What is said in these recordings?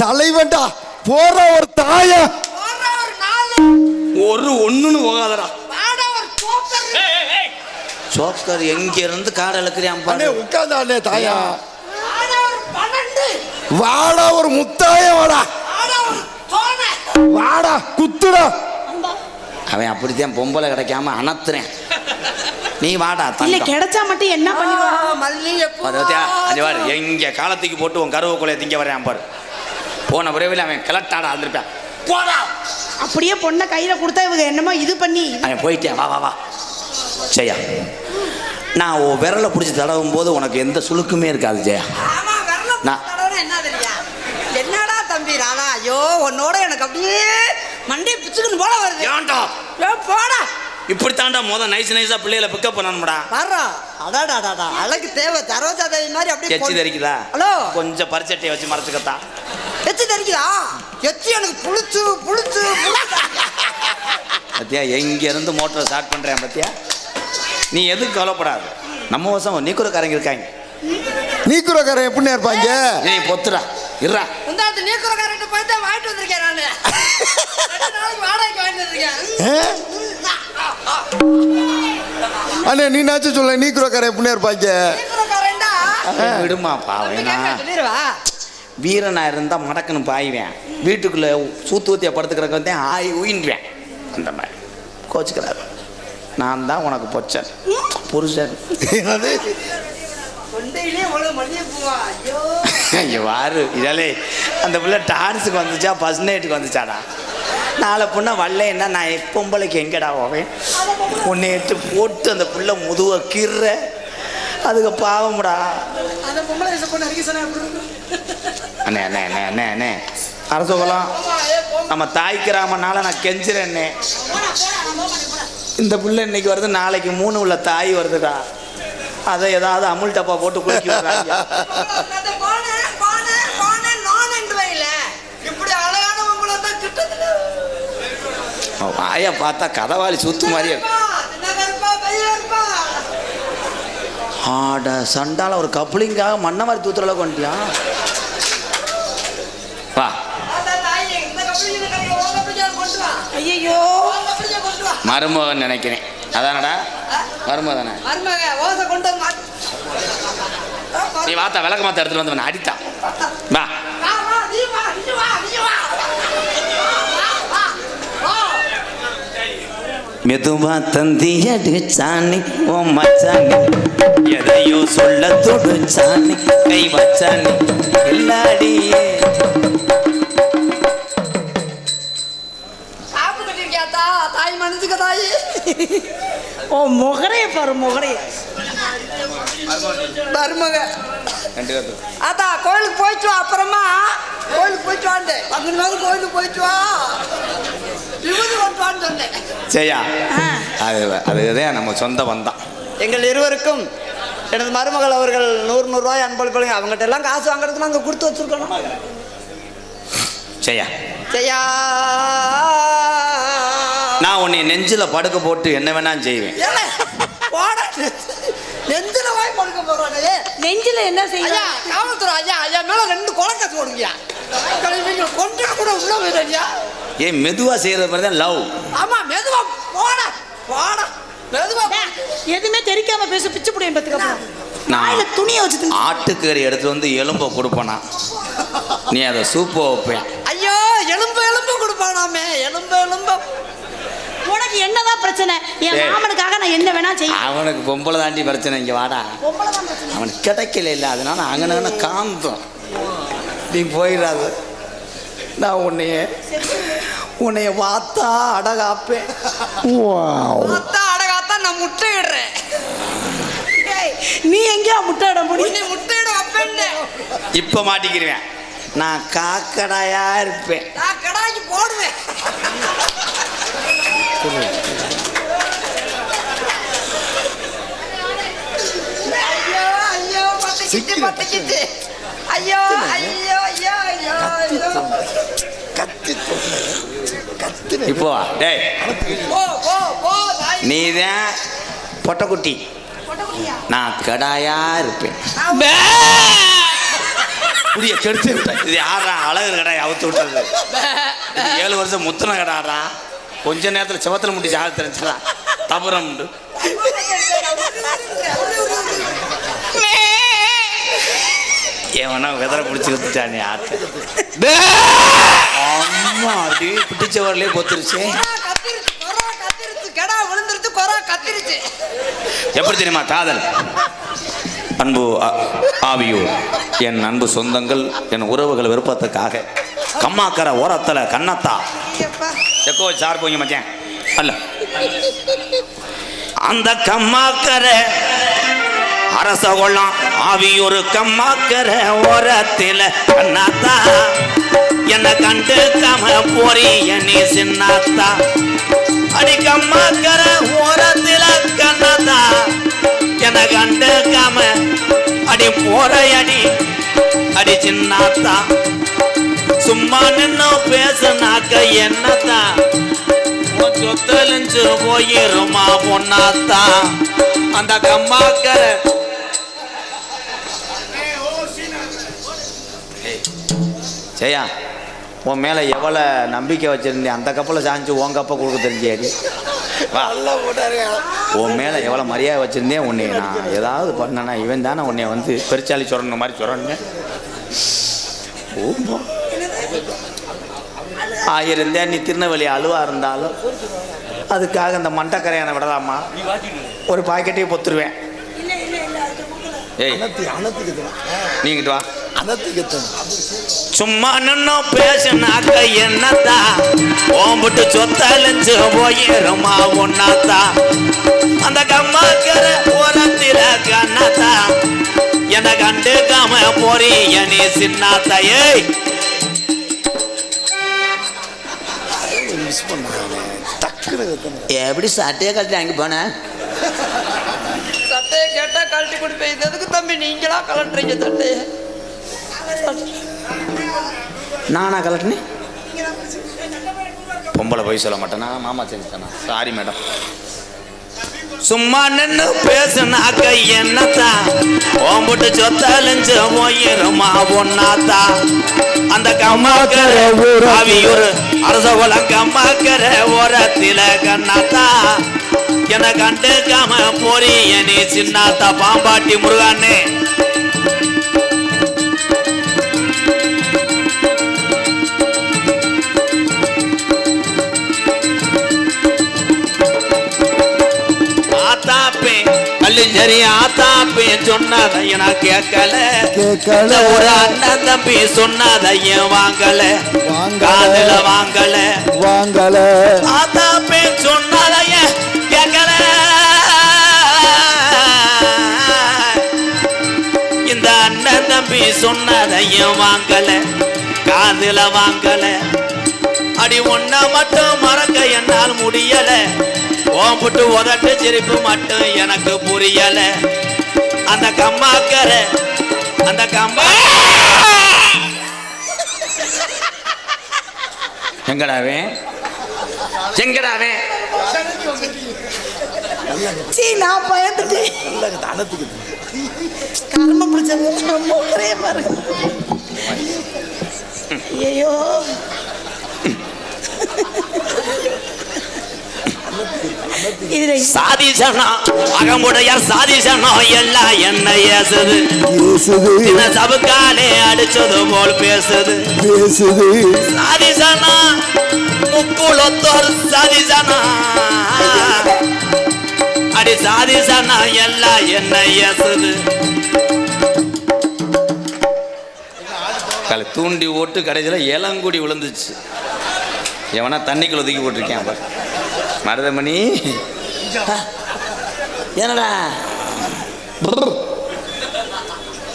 தலைவன்டா போற ஒரு தாய. ஒரு ஒண்ணுன்னு போகாதடா. வாட ஒரு சோக்கர் சோக்கர் எங்க இருந்து காடை இழக்கிறியான் அண்ணே பாரு உட்கார்ந்தானே தாயா. வாட ஒரு பன்னெண்டு வாடா ஒரு முத்தாய வாடா. வாடா குத்துடா. அவன் அப்படித்தான் பொம்பளை கிடைக்காம அனத்துறேன் நீ வாடா இல்ல கிடைச்சா மட்டும் என்ன பண்ணுவா? பாத்தியா? அது பாரு எங்க காலத்துக்கு போட்டு உன் கருவ கொலையை திங்க வரேன் பாரு. போன விரைவில் அவன் கிளட்டாடா இருந்திருப்பான். போடா! அப்படியே பொண்ணை கையில கொடுத்தா இவங்க என்னமோ இது பண்ணி. அவன் போயிட்டேன் வா வா வா. ஜெயா நான் உன் விரலை பிடிச்சி தடவும் போது உனக்கு எந்த சுளுக்குமே இருக்காது ஜெயா. ஆமா வரல நான்- தடவை என்ன தெரியா என்னடா தம்பி ராணா ஐயோ உன்னோட எனக்கு அப்படியே மண்டே பிச்சுக்குன்னு போல வருது. ஏன்டா? ஏ, போடா. இப்படித்தாண்டா முத நைஸ் நைஸா பிள்ளைகளை பிக்கப் பண்ணணும்டா. வர்றா அடாடாடாடா அழகு தேவை. சரோஜா தேவி மாதிரி அப்படியே எச்சி தெரிக்குதா? ஹலோ. கொஞ்சம் பரிச்சட்டையை வச்சு மறைச்சுக்கத்தா. எச்சி தெரிக்குதா? எச்சி எனக்கு புளிச்சு புளிச்சு. பத்தியா எங்க இருந்து மோட்டரை ஸ்டார்ட் பண்றேன் பத்தியா? நீ எதுக்கு கவலைப்படாது. நம்ம வருஷம் நீக்குறக்காரங்க இருக்காங்க. நீக்குறக்காரன் எப்படின்னு இருப்பாங்க? நீ பொத்துடா. இருடா. முந்தாத்து போய் தான் வாங்கிட்டு வந்திருக்கேன் நானு. ரெண்டு நாளைக்கு வாடகைக்கு வாங்கிட்டு வந்திருக்கேன். ஆ? அண்ணே நீனாச்சும் சொல்ல? நீக்குறக்காரன் எப்படின்னு இருப்பாங்க? விடுமா பாவேனா வீரனா இருந்தா மடக்குன்னு பாய்வேன். வீட்டுக்குள்ள சூத்து ஊத்திய படுத்துக்கிறக்க வந்து ஆய் உயின்வேன் அந்த மாதிரி. கோச்சுக்கிறாரு. நான் தான் உனக்கு பொச்சன். புருஷன். ஐயோ வாரு. இதலே அந்த பிள்ளை டான்ஸுக்கு வந்துச்சா ஃபர்ஸ்ட் நைட்டுக்கு வந்துச்சாடா. நாளை பொண்ணை வரலன்னா நான் பொம்பளைக்கு எங்கடா போவேன்? உன்னை எடுத்து போட்டு அந்த பிள்ளை முதுவை கீற அதுக்கு பாவம்டா? அண்ணே அண்ணே அண்ணே அண்ணே அண்ணே. அரசகுலம். நம்ம தாய் கிராமனால நான் கெஞ்சிறேன்னே. இந்த பிள்ளை இன்னைக்கு வருது நாளைக்கு மூணு உள்ள தாய் வருதுடா. அதை ஏதாவது அமுல் டப்பா போட்டு குளிக்க விடுறாங்க அந்த போனேன், போனேன், போனேன், நானேன்னு வைல. இப்படி அழகானவங்கள தான் கிட்டத்தட்ட வாயை பார்த்தா கதவாளி சுத்து மாதிரியே. ஆட சண்டால ஒரு கப்ளிங்காக மண்ணை மாதிரி தூத்துறல கொண்டியா வா. அந்த தாயி, இந்த கப்பலிங்க கிடையாது, உன் கப்பலிங்க கொண்டு வா. ஐயோ. மருமகன் நினைக்கிறேன். அதானடா? தானே? மருமக. நீ வாத்தா விளக்க மாத்த எடுத்துட்டு வந்து அடித்தா வா, மெதுவா தந்தி அடிச்சானி ஓ மச்சானி. எதையோ சொல்ல தொடுச்சானி கை வச்சானி எல்லாடியே. சாப்பு கட்டிருக்கியா தா? தாய் மனசுக்கு தாயி. ஓ முகரைய பாரு முகரைய. மருமக. அத்தா கோயிலுக்கு போயிட்டு வா அப்புறமா கோயிலுக்கு போயிட்டு வாண்டு பங்குனி மாதம் கோயிலுக்கு போயிட்டு வா. விபூதி கொண்டு வான்னு சொன்னேன் சரியா ஆ. அது அதுதான் நம்ம சொந்த வந்தான் எங்கள் இருவருக்கும் எனது மருமகள் அவர்கள் நூறு நூறுரூவாய் அன்பளிப்பாங்க அவங்ககிட்ட எல்லாம் காசு வாங்குறதுக்கு நாங்கள் கொடுத்து வச்சிருக்கணும். சரியா செய்யா நான் உன்னை நெஞ்சில படுக்க போட்டு என்ன வேணா செய்வேன். போடா நெஞ்சில வாய் படுக்க போறானே நெஞ்சில என்ன செய்ய ஐயா காவல்துறை ஐயா ஐயா மேல ரெண்டு ஓடுங்கய்யா கழிவுங்க கொண்டு கூட உள்ள போயிடுறியா ஏன் மெதுவா செய்யறது மாதிரி தான் லவ். ஆமா மெதுவா போடா போடா மெதுவா. எதுவுமே தெரிக்காம பேச பிச்சு புடியும் பத்துக்க நான் துணியை வச்சு. ஆட்டுக்கறி எடுத்து வந்து எலும்பை கொடுப்பனா? நீ அதை சூப்பு வைப்பேன். ஐயோ எலும்பு எலும்பு கொடுப்பானாமே. எலும்பு எலும்பு. உனக்கு என்னதான் பிரச்சனை? என். மாமனுக்காக நான் என்ன வேணா செய்ய அவனுக்கு பொம்பளை தாண்டி பிரச்சனை இங்க வாடா. அவனுக்கு கிடைக்கல இல்லை அதனால அங்கன காந்தம். நீ போயிடாது. நான் உன்னைய உன்னைய பார்த்தா அடகாப்பேன். அத்தா அடகாத்தா நான் முட்டையிடுறேன். ஏய், நீ எங்கேயா முட்டை இட முடியும் முட்டையிட வைப்பேன்னு இப்போ மாட்டிக்கிருவேன். நான் காக்கடாயா இருப்பேன். நான் கடாய்க்கு போடுவேன். ஐயோ ஐயோ ஐயோ இப்போ டேய். போ போ போ தாய் நீதான் பொட்டக்குட்டி. நான் கடாயா இருப்பேன். புரிய கெடுத்து விட்டேன். இது யாரா அழகு கடை அவுத்து விட்டது. ஏழு வருஷம் முத்தன கடாரா கொஞ்ச நேரத்துல செவத்துல முட்டி சாக தெரிஞ்சா தபுரம் ஏவனா விதற பிடிச்சி விட்டுட்டானே ஆத்த. அம்மா அப்படி பிடிச்சவர்களே கொத்துருச்சு கத்திருச்சு. எப்படி தெரியுமா காதல்? அன்பு ஆ- ஆவியூர் என் அன்பு சொந்தங்கள் என் உறவுகள் விருப்பத்துக்காக கம்மாக்கரை ஓரத்தில் கண்ணத்தா. ஐயப்பா எக்கோ சார் போங்க மச்சான் அல்ல அந்த கம்மாக்கரை அரச கொள்ளம் ஆவியூர் கம்மாக்கரை ஓரத்தில் கண்ணாத்தா என்ன கண்டு கம போறிய நீ சின்னாத்தா அடி கம்மாக்கரை ஓரத்தில் கண்ணாத்தா என்ன கண்டு கம அடி போற அடி அடி சின்னாத்தா சும்மா நின்னு பேசுனாக்க என்னத்தான் சொத்தலிஞ்சு போயிருமா பொண்ணாத்தா? அந்த கம்மாக்கர ஜெயா உன் மேலே எவ்வளோ நம்பிக்கை வச்சிருந்தேன் அந்த கப்பல சாஞ்சு உன் கப்பை கொடுக்க தெரிஞ்சாடி உன் மேலே எவ்வளோ மரியாதை வச்சிருந்தேன் உன்னை நான் ஏதாவது பண்ணனா இவன் தானே உன்னை வந்து பெருச்சாலி சொல்கிற மாதிரி சொல்கிறேன்னு ஓமா ஆயிருந்தேன். நீ திருநெல்வேலி அழுவா இருந்தாலும் அதுக்காக அந்த மண்டக்கரையானை விடலாமா? ஒரு பாக்கெட்டையும் பொத்துருவேன். ஏய். நீங்கிட்டு வா. சும்மா நின்னு பேசினாக்க என்னத்தா? ஓம்பிட்டு சொத்தழிஞ்சு போயிருமா ஒன்னாத்தா அந்த கம்மாக்கர ஓரத்தில கண்ணத்தா? என கண்டுக்காம போறிய நீ சின்னாத்தா. ஏய் மிஸ் பண்ணாங்க டக்குனு எப்படி சட்டையை கட்டி அங்கே போனேன் சட்டையை கேட்டா கழட்டி கொடுப்பேன். இது எதுக்கு தம்பி? நீங்களா கலட்டுறீங்க சட்டையை? நானா கலட்டினேன் பொம்பளை போய் சொல்ல மாட்டேனா. மாமா செஞ்சுட்டானா. சாரி மேடம் சும்மா நின்னு பேசுனாக்க என்னத்தா? ஓம்புட்டு சொத்தலிஞ்சு போயிருமா ஒன்னாத்தா அந்த கம்மாக்கர அவியூர் அரச குலம் கம்மாக்கர ஓரத்தில கண்ணாத்தா. என கண்டுக்காம போறிய நீ சின்னாத்தா பாம்பாட்டி முருகானே. கல்லிஞ்சரி ஆத்தாப்பே சொன்னதைய நான் கேட்கல. கேட்கல. ஒரு அண்ணன் தம்பி சொன்னதையும் வாங்கல? வாங்கல. காதுல வாங்கல. வாங்கல. ஆத்தாப்பே சொன்னதைய கேட்கல? இந்த அண்ணன் தம்பி சொன்னதையும் வாங்கல? காதுல வாங்கல. அடி ஒன்ன மட்டும் மறக்க என்னால் முடியல. ஓம்புட்டு உதட்டு சிரிப்பு மட்டும் எனக்கு புரியல. அந்த கம்மாக்கர அந்த கம்மா எங்கடாவே எங்கடாவே சீ நான் பயந்துட்டேன். ஒரே பாருங்க. ஐயோ இதுல சாதிசனா அகமுடையார் சாதிசனா எல்லாம் என்ன ஏசுது? இந்த சபுக்காலே அடிச்சது போல் பேசுது. பேசுது சாதிசனா முக்குளத்தோர் சாதிசனா அடி சாதிசனா எல்லாம் என்ன ஏசுது? கலை தூண்டி ஓட்டு கடைசியில் இளங்குடி விழுந்துச்சு. எவனா தண்ணிக்குள்ள தூக்கி போட்டிருக்கேன் பாரு. மருதமணி. என்னடா?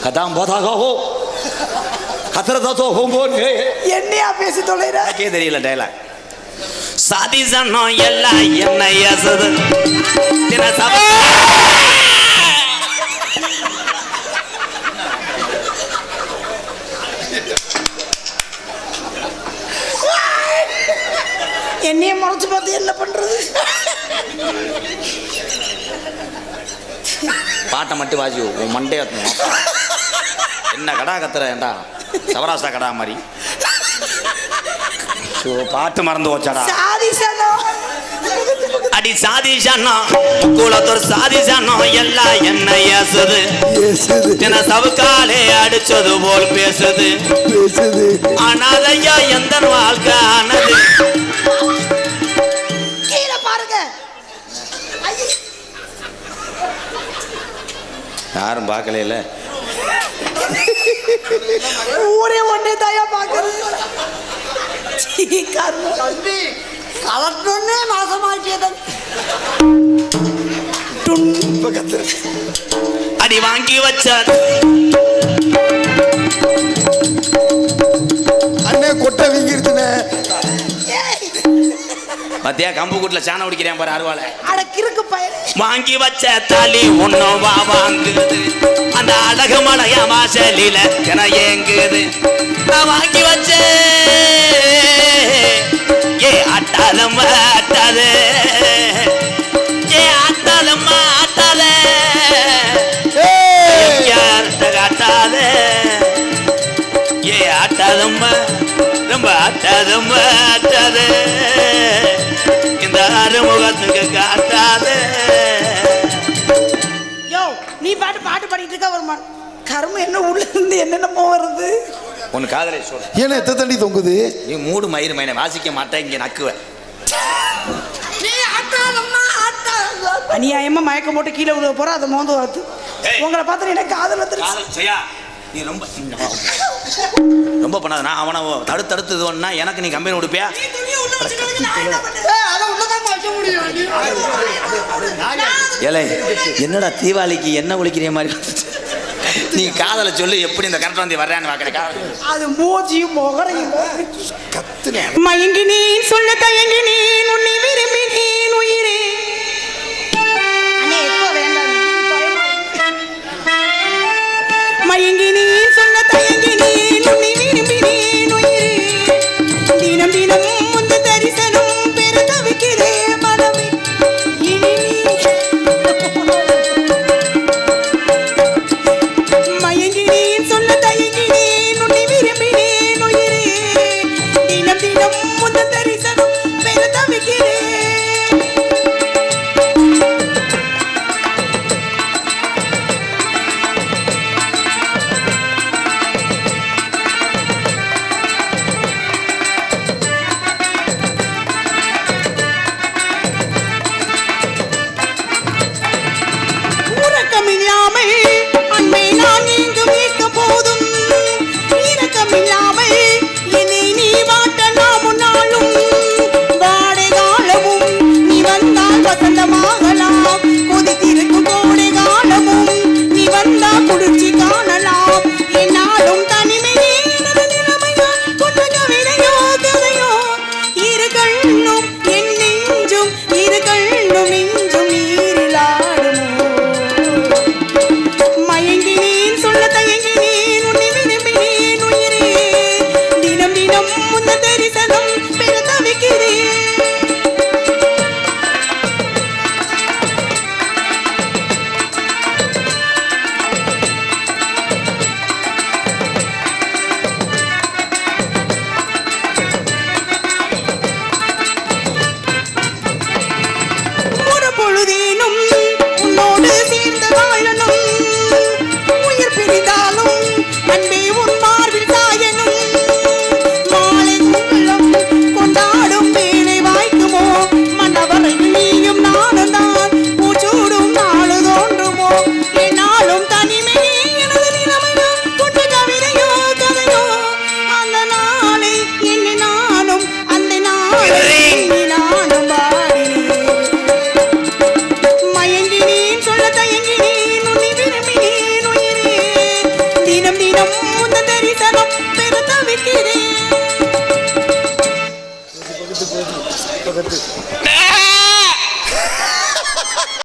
கதாம் போதாக ஹோ கத்திரதோ ஹோம் போன்னு என்னையா பேசி தொலைற? எனக்கே தெரியல டைலாக் சாதி சன்னம் எல்லாம் என்ன ஏசுது தின என்னைய முறைச்சு பார்த்து என்ன பண்றது? பாட்டை மட்டும் வாசி உன் மண்டே என்ன கடா கத்துறேன்டா சவராசா கடா மாதிரி. பாட்டு மறந்து போச்சாடா. அடி சாதிஷானோ குலத்தோர் சாதிஷானோ எல்லாம் என்ன ஏசுது. தின சவுக்காலே அடிச்சது போல் பேசுது. பேசுது. அனாதையா எந்த வாழ்க்கை ஆனது? யாரும் பார்க்கல ஊரே ஒன்னே தாயா கர்மம். தம்பி கலட்டோன்னே மாசமாக்கியதன் இப்ப கத்துற அடி வாங்கி வச்ச மத்தியா கம்பு கூட்டில் சாணம் குடிக்கிறேன் பாரு அருவாளை. அட கிறுக்கு பயலே. வாங்கி வச்ச தாலி ஒன்னும் வா வாங்குது. அந்த அழகு மலைய வாசலில என ஏங்குது. நான் வாங்கி வச்ச. ஏ ஆட்டாளம்மா ஆட்டாத. ஏ ஆட்டாளம்மா ஆட்டாத. ஏய். யார்கிட்ட காட்டாத. ஏ ஆட்டாதம்மா ரொம்ப ஆட்டாதம்மா ஆட்டாத. காட்டாத. யோ நீ பாட்டு பாட்டு பாடிட்டு இருக்க ஒரு மண் கர்மம் என்ன உள்ள இருந்து என்னென்னமோ வருது? உன் காதலை சொல். ஏன்னா எத்த தண்ணி தொங்குது? நீ மூடு மயிறு மயினை வாசிக்க மாட்டேன் இங்க நக்குவ. நீ ஆட்டாதம்மா ஆட்டா அநியாயமா மயக்கம் போட்டு கீழே விழுக போற அதை மோந்து வருது ஏய். உங்களை பார்த்து எனக்கு காதல் வந்துருச்சு. நீ ரொம்ப ரொம்ப பண்ணாத. நான் அவனை தடுத்து தடுத்து இது பண்ணா எனக்கு நீ கம்பெனி கொடுப்பியா? ஏலே என்னடா தீபாவளிக்கு என்ன ஒழிக்கிற மாதிரி நீ காதலை சொல்லு எப்படி இந்த கரெக்ட் வந்து வர்றான்னு பார்க்குறேன் அது மூச்சியும் முகரையும் கத்துன மயங்கினேன் சொல்ல தயங்கினேன் உன்னை